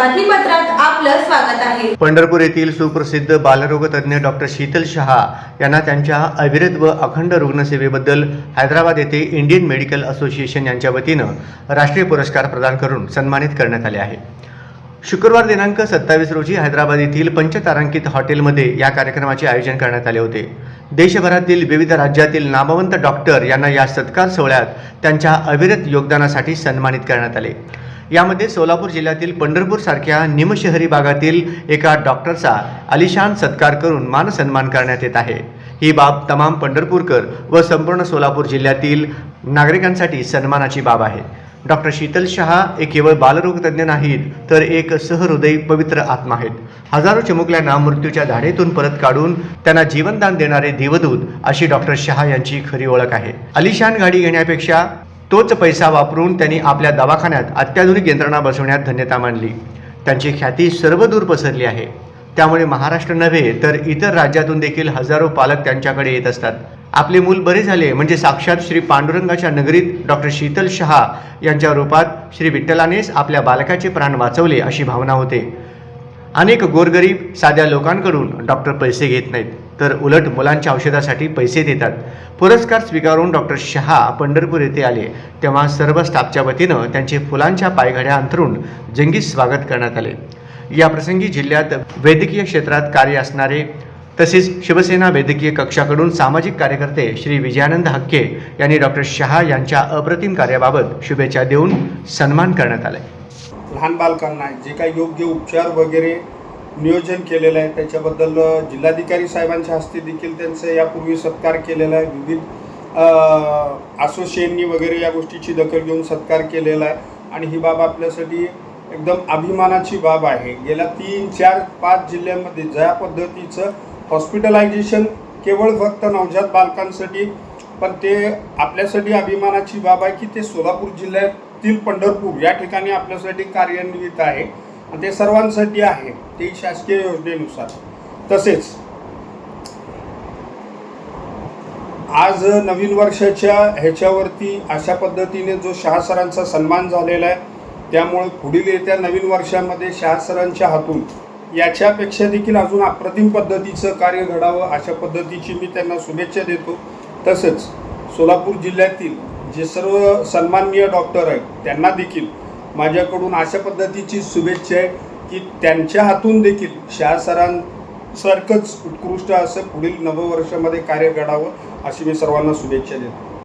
आपलं स्वागत आहे. पंढरपूर येथील सुप्रसिद्ध बालरोग तज्ज्ञ डॉक्टर शीतल शहा यांना त्यांच्या अविरत व अखंड रुग्णसेवेबद्दल हैदराबाद येथे इंडियन मेडिकल असोसिएशन यांच्या वतीनं राष्ट्रीय पुरस्कार प्रदान करून सन्मानित करण्यात आले आहे. शुक्रवार दिनांक सत्तावीस रोजी हैदराबाद येथील पंचतारांकित हॉटेलमध्ये या कार्यक्रमाचे आयोजन करण्यात आले होते. देशभरातील विविध राज्यातील नामवंत डॉक्टर यांना या सत्कार सोहळ्यात त्यांच्या अविरत योगदानासाठी सन्मानित करण्यात आले. यामध्ये सोलापूर जिल्ह्यातील पंढरपूर सारख्या निमशहरी भागातील एका डॉक्टरचा आलिशान सत्कार करून मानसन्मान करण्यात येत आहे. ही बाब तमाम पंढरपूरकर व संपूर्ण सोलापूर जिल्ह्यातील नागरिकांसाठी सन्मानाची बाब आहे. डॉक्टर शीतल शहा हे केवळ बालरोगतज्ञ नाहीत तर एक सहहृदय पवित्र आत्मा आहेत. हजारो चिमुकल्यांना मृत्यूच्या धाडेतून परत काढून त्यांना जीवनदान देणारे देवदूत अशी डॉक्टर शहा यांची खरी ओळख आहे. अलिशान गाडी घेण्यापेक्षा तोच पैसा वापरून त्यांनी आपल्या दवाखान्यात अत्याधुनिक यंत्रणा बसवण्यात धन्यता मानली. त्यांची ख्याती सर्वदूर पसरली आहे. त्यामुळे महाराष्ट्र नव्हे तर इतर राज्यातून देखील हजारो पालक त्यांच्याकडे येत असतात. आपले मूल बरे झाले म्हणजे साक्षात श्री पांडुरंगाच्या नगरीत डॉक्टर शीतल शहा यांच्या रूपात श्री विठ्ठलानेच आपल्या बालकाचे प्राण वाचवले अशी भावना होते. अनेक गोरगरीब साध्या लोकांकडून डॉक्टर पैसे घेत नाहीत तर उलट मुलांच्या औषधासाठी पैसे देतात. पुरस्कार स्वीकारून डॉक्टर शहा पंढरपूर येथे आले. तेव्हा सर्व स्टाफच्या वतीनं त्यांचे फुलांच्या पायघड्या अंथरून जंगी स्वागत करण्यात आले. या प्रसंगी जिल्ह्यात वैद्यकीय क्षेत्रात कार्य असणारे तसेच शिवसेना वैद्यकीय कक्षाकडून सामाजिक कार्यकर्ते श्री विजयानंद हक्के यांनी डॉक्टर शहा यांच्या अप्रतिम कार्याबाबत शुभेच्छा देऊन सन्मान करण्यात आले. लहान बालकांना जे काही योग्य उपचार वगैरे नियोजन केलेलं आहे त्याच्याबद्दल जिल्हाधिकारी साहेबांच्या हस्ते देखील त्यांचं यापूर्वी सत्कार केलेला आहे. विविध असोसिएशननी वगैरे या गोष्टीची दखल घेऊन सत्कार केलेला आहे. आणि ही बाब आपल्यासाठी एकदम अभिमानाची बाब आहे. गेल्या तीन चार पाच जिल्ह्यांमध्ये ज्या पद्धतीचं हॉस्पिटलायझेशन केवळ फक्त नवजात बालकांसाठी पण ते आपल्यासाठी अभिमानाची बाब आहे की ते सोलापूर जिल्ह्यात जिल्ह्यातील पंढरपूर या ठिकाणी आपल्यासाठी कार्यान्वित आहे. आणि ते सर्वांसाठी आहे ते शासकीय योजनेनुसार. तसेच आज नवीन वर्षाच्या ह्याच्यावरती अशा पद्धतीने जो शहासरांचा सन्मान झालेला आहे त्यामुळे पुढील येत्या नवीन वर्षामध्ये शहासरांच्या हातून याच्यापेक्षा देखील अजून अप्रतिम पद्धतीचं कार्य घडावं अशा पद्धतीची मी त्यांना शुभेच्छा देतो. तसंच सोलापूर जिल्ह्यातील जे सर्व सन्माननीय डॉक्टर आहेत त्यांना देखील माझ्याकडून अशा पद्धतीची शुभेच्छा आहे की त्यांच्या हातून देखील शहा सरांसारखंच उत्कृष्ट असं पुढील नववर्षामध्ये कार्य घडावं अशी मी सर्वांना शुभेच्छा देतो.